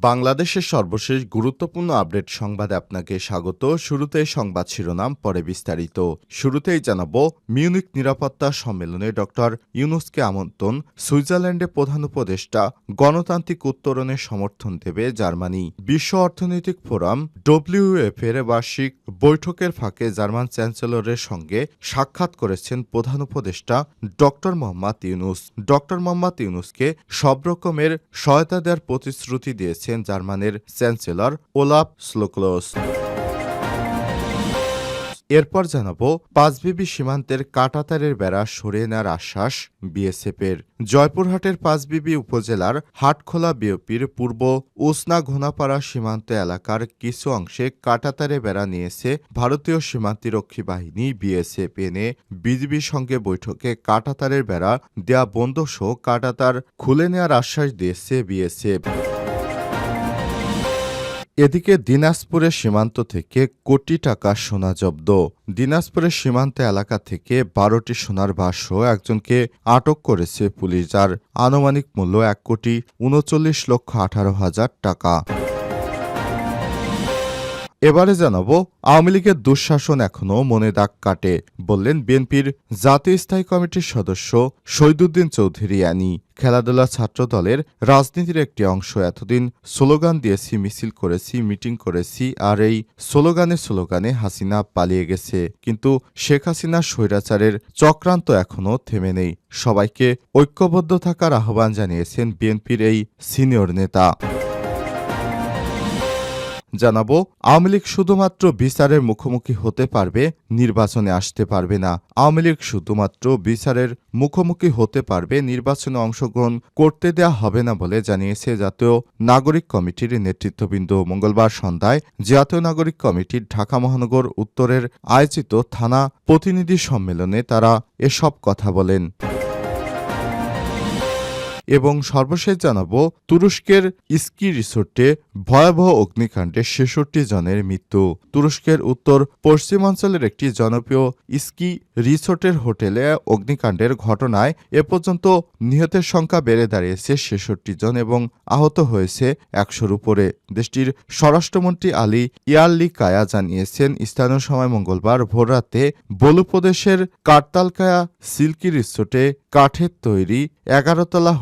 বাংলাদেশের সর্বশেষ গুরুত্বপূর্ণ আপডেট সংবাদে আপনাকে স্বাগত। শুরুতে সংবাদ শিরোনাম, পরে বিস্তারিত। শুরুতেই জানাব মিউনিক নিরাপত্তা সম্মেলনে ডক্টর ইউনুসকে আমন্ত্রণ সুইজারল্যান্ডে প্রধান উপদেষ্টা গণতান্ত্রিক উত্তরণের সমর্থন দেবে জার্মানি। বিশ্ব অর্থনৈতিক ফোরাম ডব্লিউএফ এর বার্ষিক বৈঠকের ফাঁকে জার্মান চ্যান্সেলরের সঙ্গে সাক্ষাৎ করেছেন প্রধান উপদেষ্টা ডক্টর মোহাম্মদ ইউনুস। ডক্টর মোহাম্মদ ইউনুসকে সব রকমের সহায়তা দেওয়ার প্রতিশ্রুতি দিয়েছেন জার্মানের চ্যান্সেলর ওলাফ স্লোক্লোস এরপর জানাব, পাঁচবিবি সীমান্তের কাটাতারের বেড়া সরিয়ে নেওয়ার আশ্বাস বিএসএফের। জয়পুরহাটের পাঁচবিবি উপজেলার হাটখোলা বিওপির পূর্ব উসনা ঘোনাপাড়া সীমান্ত এলাকার কিছু অংশে কাটাতারে বেড়া নিয়েছে ভারতীয় সীমান্তিরক্ষী বাহিনী বিএসএফ। এনে বিজিবির সঙ্গে বৈঠকে কাটাতারের বেড়া দেয়া বন্ধ সহ কাটাতার খুলে নেওয়ার আশ্বাস দিয়েছে বিএসএফ। এদিকে দিনাজপুরের সীমান্ত থেকে কোটি টাকা সোনা জব্দ। দিনাজপুরের সীমান্ত এলাকা থেকে বারোটি সোনার ভাষ্য একজনকে আটক করেছে পুলিশ, যার আনুমানিক মূল্য এক কোটি উনচল্লিশ লক্ষ আঠারো হাজার টাকা। এবারে জানাব, আওয়ামী লীগের দুঃশাসন এখনও মনে দাগ কাটে, বললেন বিএনপির জাতীয় স্থায়ী কমিটির সদস্য শহীদুদ্দিন চৌধুরী অ্যানি খেলাধুলা ছাত্র দলের রাজনীতির একটি অংশ। এতদিন স্লোগান দিয়েছি, মিছিল করেছি, মিটিং করেছি, আর এই স্লোগানে স্লোগানে হাসিনা পালিয়ে গেছে। কিন্তু শেখ হাসিনা স্বৈরাচারের চক্রান্ত এখনও থেমে নেই। সবাইকে ঐক্যবদ্ধ থাকার আহ্বান জানিয়েছেন বিএনপির এই সিনিয়র নেতা। জানাব, আওয়ামী লীগ শুধুমাত্র বিচারের মুখোমুখি হতে পারবে, নির্বাচনে আসতে পারবে না। আওয়ামী লীগ শুধুমাত্র বিচারের মুখোমুখি হতে পারবে, নির্বাচনে অংশগ্রহণ করতে দেয়া হবে না বলে জানিয়েছে জাতীয় নাগরিক কমিটির নেতৃত্ববৃন্দ। মঙ্গলবার সন্ধ্যায় জাতীয় নাগরিক কমিটির ঢাকা মহানগর উত্তরের আয়োজিত থানা প্রতিনিধি সম্মেলনে তারা এসব কথা বলেন। এবং সর্বশেষ জানাব, তুরস্কের স্কি রিসোর্টে ভয়াবহ অগ্নিকাণ্ডে ছেষট্টি জনের মৃত্যু। তুরস্কের উত্তর পশ্চিমাঞ্চলের একটি জনপ্রিয় স্কি রিসোর্টের হোটেলে অগ্নিকাণ্ডের ঘটনায় এ পর্যন্ত নিহতের সংখ্যা বেড়ে দাঁড়িয়েছে ছেষট্টি জন এবং আহত হয়েছে একশোর উপরে। দেশটির স্বরাষ্ট্রমন্ত্রী আলী ইয়াল্লি কায়া জানিয়েছেন, স্থানীয় সময় মঙ্গলবার ভোররাতে বলু প্রদেশের কারতালকায়া সিল্কি রিসোর্টে কাঠের তৈরি এগারোতলা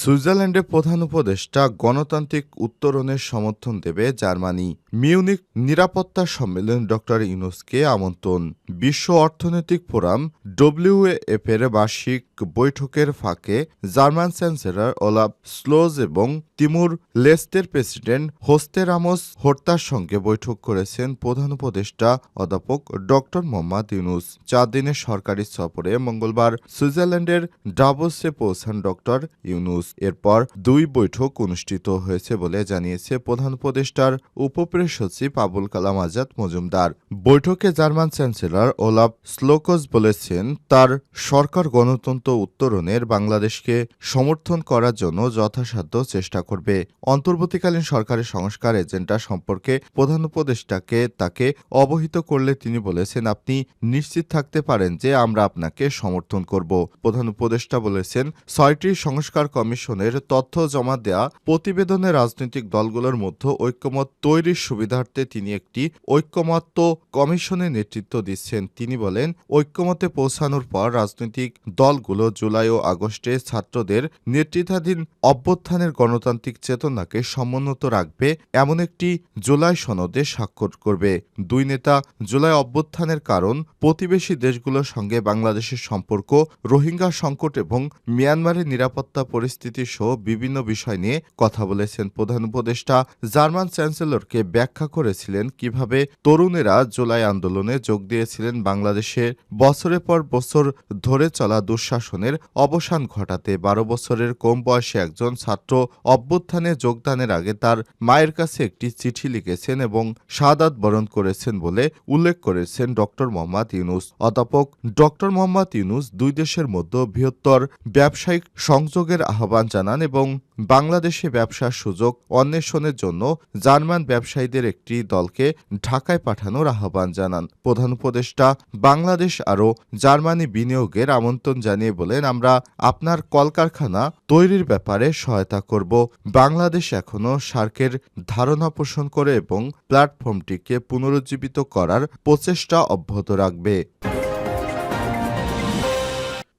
সুইজারল্যান্ডের প্রধান উপদেষ্টা গণতান্ত্রিক উত্তরণের সমর্থন দেবে জার্মানি। মিউনিক নিরাপত্তা সম্মেলন ডক্টর ইউনুসকে আমন্ত্রণ। বিশ্ব অর্থনৈতিক ফোরাম ডব্লিউএফ এর বার্ষিক বৈঠকের ফাঁকে জার্মান চ্যান্সেলর ওলাফ স্লোজ এবং তিমুর লেস্টের প্রেসিডেন্ট হোস্তে রামোস হর্তার সঙ্গে বৈঠক করেছেন প্রধান উপদেষ্টা অধ্যাপক ডক্টর মোহাম্মদ ইউনুস। চার দিনের সরকারি সফরে মঙ্গলবার সুইজারল্যান্ডের ডাবোসে পৌঁছান ডক্টর ইউনুস। এরপর দুই বৈঠক অনুষ্ঠিত হয়েছে বলে জানিয়েছে প্রধান উপদেষ্টার উপপ্রেস সচিব আবুল কালাম আজাদ মজুমদার। বৈঠকে জার্মান চ্যান্সেলর ওলাফ স্লোকস বলেছেন, তার সরকার গণতন্ত্র উত্তরণের বাংলাদেশকে সমর্থন করার জন্য যথাসাধ্য চেষ্টা করবে। অন্তর্বর্তীকালীন সরকারের সংস্কার এজেন্ডা সম্পর্কে প্রধান উপদেষ্টাকে তাকে অবহিত করলে তিনি বলেছেন, আপনি নিশ্চিত থাকতে পারেন যে আমরা আপনাকে সমর্থন করব। প্রধান উপদেষ্টা বলেছেন, ছয়টি সংস্কার কমিশনের তথ্য জমা দেয়া, প্রতিবেদনে রাজনৈতিক দলগুলোর মধ্যে ঐক্যমত তৈরির সুবিধার্থে তিনি একটি ঐক্যমত্য কমিশনের নেতৃত্ব দিচ্ছেন। তিনি বলেন, ঐক্যমতে পৌঁছানোর পর রাজনৈতিক দলগুলো জুলাই ও আগস্টে ছাত্রদের নেতৃত্বাধীন অভ্যুত্থানের গণতান্ত্রিক গণতান্ত্রিক চেতনাকে সমুন্নত রাখবে, এমন একটি জুলাই সনদে স্বাক্ষর করবে। দুই নেতা জুলাই অভ্যুত্থানের কারণ, প্রতিবেশী দেশগুলোর সঙ্গে বাংলাদেশের সম্পর্ক, রোহিঙ্গা সংকট এবং মিয়ানমারের নিরাপত্তা পরিস্থিতি সহ বিভিন্ন বিষয় নিয়ে কথা বলেছেন প্রধান উপদেষ্টা। জার্মান চ্যান্সেলরকে ব্যাখ্যা করেছিলেন কীভাবে তরুণেরা জুলাই আন্দোলনে যোগ দিয়েছিলেন বাংলাদেশের। বছরের পর বছর ধরে চলা দুঃশাসনের অবসান ঘটাতে বারো বছরের কম বয়সে একজন ছাত্র অভ্যুত্থানে যোগদানের আগে তার মায়ের কাছে একটি চিঠি লিখেছেন এবং সাদাত বরণ করেছেন বলে উল্লেখ করেছেন ডক্টর মোহাম্মদ ইউনুস। অধ্যাপক ডক্টর মোহাম্মদ ইউনুস দুই দেশের মধ্যে বৃহত্তর ব্যবসায়িক সংযোগের আহ্বান জানান এবং বাংলাদেশে ব্যবসার সুযোগ অন্বেষণের জন্য জার্মান ব্যবসায়ীদের একটি দলকে ঢাকায় পাঠানোর আহ্বান জানান। প্রধান উপদেষ্টা বাংলাদেশ আরও জার্মানি বিনিয়োগের আমন্ত্রণ জানিয়ে বলেন, আমরা আপনার কলকারখানা তৈরির ব্যাপারে সহায়তা করব। বাংলাদেশ এখনও সার্কের ধারণা পোষণ করে এবং প্ল্যাটফর্মটিকে পুনরুজ্জীবিত করার প্রচেষ্টা অব্যাহত রাখবে।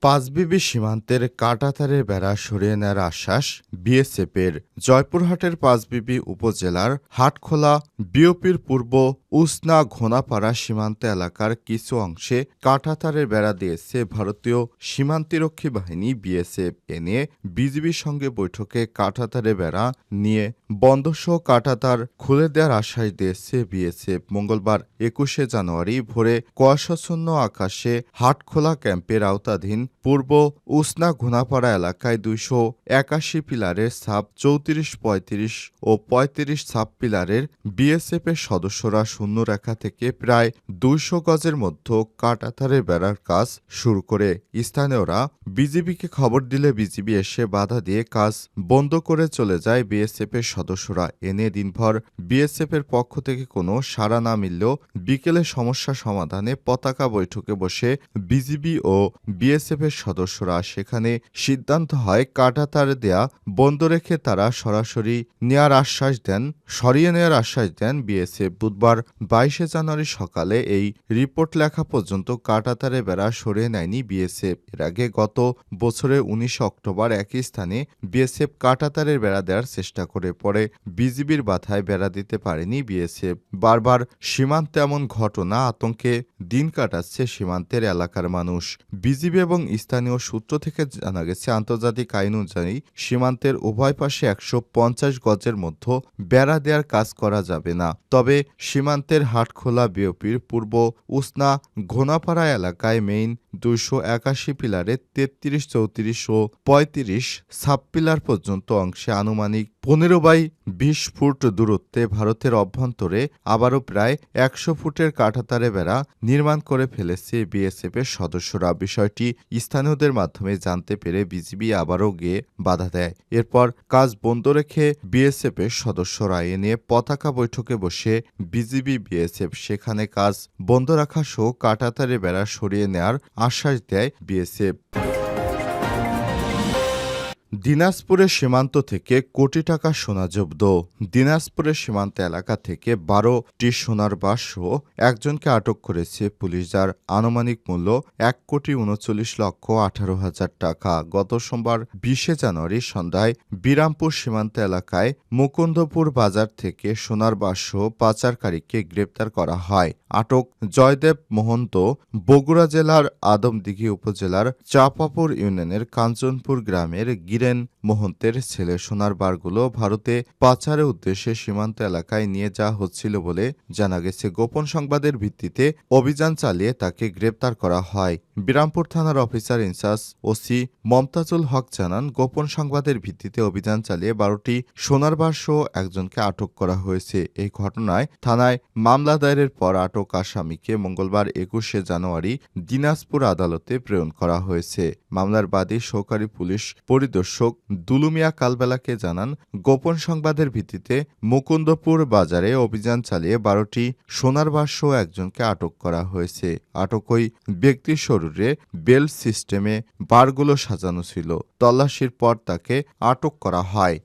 পাঁচবিবি সীমান্তের কাটাতারের বেড়া সরিয়ে নেয়ার আশ্বাস বিএসএফের। জয়পুরহাটের পাঁচবিবি উপজেলার হাটখোলা বিওপির পূর্ব উসনা ঘোনাপাড়া সীমান্ত এলাকার কিছু অংশে কাটাতারের বেড়া দিয়েছে ভারতীয় সীমান্তিরক্ষী বাহিনী বিএসএফ। এ নিয়ে বিজিবির সঙ্গে বৈঠকে কাটাতারের বেড়া নিয়ে বন্ধসহ কাটাতার খুলে দেওয়ার আশ্বাস দিয়েছে বিএসএফ। মঙ্গলবার একুশে জানুয়ারি ভোরে কুয়াশাচ্ছন্ন আকাশে হাটখোলা ক্যাম্পের আওতাধীন পূর্ব উসনা ঘোনাপাড়া এলাকায় দুইশো একাশি পিলারের সাপ চৌত্রিশ পঁয়ত্রিশ ও পঁয়ত্রিশ সাব পিলারের বিএসএফ এর সদস্যরা শূন্য রেখা থেকে প্রায় দুইশো গজের মধ্যে কাটাতারের বেড়ার কাজ শুরু করে। স্থানীয়রা বিজিবিকে খবর দিলে বিজিবি এসে বাধা দিয়ে কাজ বন্ধ করে চলে যায় বিএসএফ এর সদস্যরা। এনে দিনভর বিএসএফ এর পক্ষ থেকে কোনো সাড়া না মিললেও বিকেলে সমস্যা সমাধানে পতাকা বৈঠকে বসে বিজিবি ও বিএসএফ এর সদস্যরা সেখানে সিদ্ধান্ত হয় কাটাতার দেয়া বন্ধ রেখে তারা সরাসরি নেয়ার আশ্বাস দেন, সরিয়ে নেয়ার আশ্বাস দেন বিএসএফ। বুধবার বাইশে জানুয়ারি সকালে এই রিপোর্ট লেখা পর্যন্ত কাটাতারে বেড়া সরিয়ে নেয়নি বিএসএফ। এর আগে গত বছরের উনিশে অক্টোবর একই স্থানে বিএসএফ কাটাতারের বেড়া দেওয়ার চেষ্টা করে, পরে বিজিবির বাধায় বেড়া দিতে পারেনি বিএসএফ। বারবার সীমান্তে এমন ঘটনা, আতঙ্কে দিন কাটাচ্ছে সীমান্তের এলাকার মানুষ। বিজিবি এবং স্থানীয় সূত্র থেকে জানা গেছে, আন্তর্জাতিক আইন অনুযায়ী সীমান্তের উভয় পাশে একশো পঞ্চাশ গজের মধ্যে বেড়া দেওয়ার কাজ করা যাবে না। তবে সীমান্তের হাটখোলা বিওপির পূর্ব উসনা ঘোনাপাড়া এলাকায় মেইন দুইশো একাশি পিলারে তেত্রিশ চৌত্রিশ ও পঁয়ত্রিশ সাব পিলার পর্যন্ত অংশে আনুমানিক পনেরো বাই বিশ ফুট দূরত্বে ভারতের অভ্যন্তরে আবারও প্রায় একশো ফুটের কাঁটাতারে বেড়া নির্মাণ করে ফেলেছে বিএসএফ এর সদস্যরা। বিষয়টি স্থানীয়দের মাধ্যমে জানতে পেরে বিজিবি আবারও গিয়ে বাধা দেয়। এরপর কাজ বন্ধ রেখে বিএসএফ এর সদস্যরা এ নিয়ে পতাকা বৈঠকে বসে বিজিবি, বিএসএফ সেখানে কাজ বন্ধ রাখা সহ কাঁটাতারে বেড়া সরিয়ে নেয়ার আশ্বাস দেয় বিএসএফ। দিনাজপুরের সীমান্ত থেকে কোটি টাকা সোনা জব্দ। দিনাজপুরের সীমান্ত এলাকা থেকে বারোটি সোনার বাসসহ একজনকে আটক করেছে পুলিশ, যার আনুমানিক মূল্য এক কোটি উনচল্লিশ লক্ষ আঠারো হাজার টাকা। গত সোমবার বিশে জানুয়ারি সন্ধ্যায় বিরামপুর সীমান্ত এলাকায় মুকুন্দপুর বাজার থেকে সোনার বাসসহ পাচারকারীকে গ্রেপ্তার করা হয়। আটক জয়দেব মহন্ত, বগুড়া জেলার আদমদিঘি উপজেলার চাপাপুর ইউনিয়নের কাঞ্চনপুর গ্রামের গিরেন মোহন্তের ছেলে। সোনার বারগুলো ভারতে পাচারের উদ্দেশ্যে সীমান্ত এলাকায় নিয়ে যাওয়া হচ্ছিল বলে জানা গেছে। গোপন সংবাদের ভিত্তিতে অভিযান চালিয়ে তাকে গ্রেপ্তার করা হয়। বিরামপুর থানার officer in charge OC Momtazul Haque জানান, গোপন সংবাদের ভিত্তিতে অভিযান চালিয়ে বারোটি সোনার বার সহ একজনকে আটক করা হয়েছে। এই ঘটনায় থানায় মামলা দায়েরের পর আটক আসামিকে মঙ্গলবার একুশে জানুয়ারি দিনাজপুর আদালতে প্রেরণ করা হয়েছে। মামলার বাদী সহকারী পুলিশ পরিদর্শক দুলুমিয়া কালবেলাকে জানান, গোপন সংবাদের ভিত্তিতে মুকুন্দপুর বাজারে অভিযান চালিয়ে বারোটি সোনার বাস্য একজনকে আটক করা হয়েছে। আটক ওই ব্যক্তির শরীরে বেল সিস্টেমে বারগুলো সাজানো ছিল। তল্লাশির পর তাকে আটক করা হয়।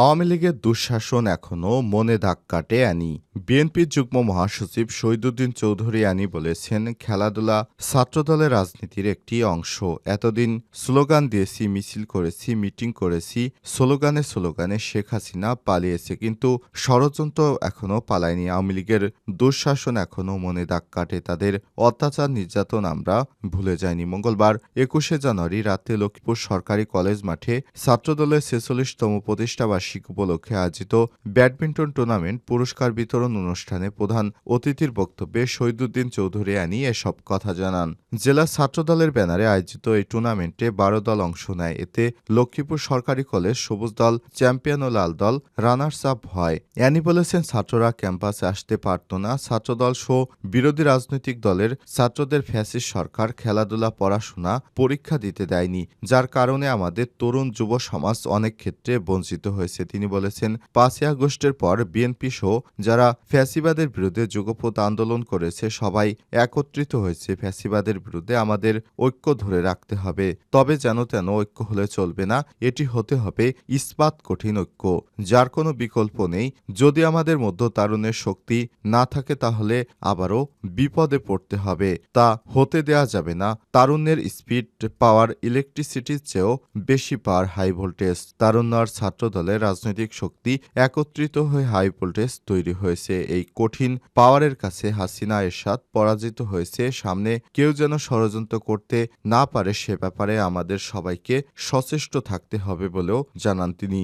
আওয়ামী লীগের দুঃশাসন এখনও মনে দাগ কাটে আনি। বিএনপির যুগ্ম মহাসচিব শহীদুদ্দিন চৌধুরী আনি বলেছেন, খেলাধুলা ছাত্রদলের রাজনীতির একটি অংশ। এতদিন স্লোগান দিয়েছি, মিছিল করেছি, মিটিং করেছি, স্লোগানে স্লোগানে শেখ হাসিনা পালিয়েছে। কিন্তু ষড়যন্ত্র এখনও পালায়নি। আওয়ামী লীগের দুঃশাসন এখনও মনে দাগ কাটে। তাদের অত্যাচার, নির্যাতন আমরা ভুলে যাইনি। মঙ্গলবার একুশে জানুয়ারি রাতে লক্ষ্মীপুর সরকারি কলেজ মাঠে ছাত্রদলের ছেচল্লিশতম প্রতিষ্ঠাবার্ষিক উপলক্ষে আয়োজিত ব্যাডমিন্টন টুর্নামেন্ট পুরস্কার বিতরণ অনুষ্ঠানে প্রধান অতিথির বক্তব্যে শহীদুদ্দিন চৌধুরী আনি এসব কথা জানান। জেলা ছাত্রদলের ব্যানারে আয়োজিত এই টুর্নামেন্টে বারো দল অংশ নেয়। এতে লক্ষ্মীপুর সরকারি কলেজ সবুজ দল, চ্যাম্পিয়ন ও লাল দল, রানার্স আপ হয়। অ্যানি বলেছেন, ছাত্ররা ক্যাম্পাসে আসতে পারত না। ছাত্রদল সহ বিরোধী রাজনৈতিক দলের ছাত্রদের ফ্যাসিস্ট সরকার খেলাধুলা, পড়াশোনা, পরীক্ষা দিতে দেয়নি। যার কারণে আমাদের তরুণ যুব সমাজ অনেক ক্ষেত্রে বঞ্চিত হয়েছে। তিনি বলেছেন, পাঁচই আগস্টের পর বিএনপি সহ যারা ফ্যাসিবাদের বিরুদ্ধে যুগপথ আন্দোলন করেছে, সবাই একত্রিত হয়েছে। ফ্যাসিবাদের বিরুদ্ধে আমাদের ঐক্য ধরে রাখতে হবে। তবে যেন তেন ঐক্য হলে চলবে না, এটি হতে হবে ইস্পাত কঠিন ঐক্য। যার কোনো বিকল্প নেই। যদি আমাদের মধ্য তারুণের শক্তি না থাকে, তাহলে আবারও বিপদে পড়তে হবে। তা হতে দেয়া যাবে না। তারুণ্যের স্পিড পাওয়ার ইলেকট্রিসিটির চেয়েও বেশি পাওয়ার হাই ভোল্টেজ। তারুণ্য আর ছাত্র দলের রাজনৈতিক শক্তি একত্রিত হয়ে হাই ভোল্টেজ তৈরি হয়েছে, এই কঠিন পাওয়ারের কাছে হাসিনা এরশাদ পরাজিত হয়েছে। সামনে কেউ যেন ষড়যন্ত্র করতে না পারে, সে ব্যাপারে আমাদের সবাইকে সচেষ্ট থাকতে হবে বলেও জানান তিনি।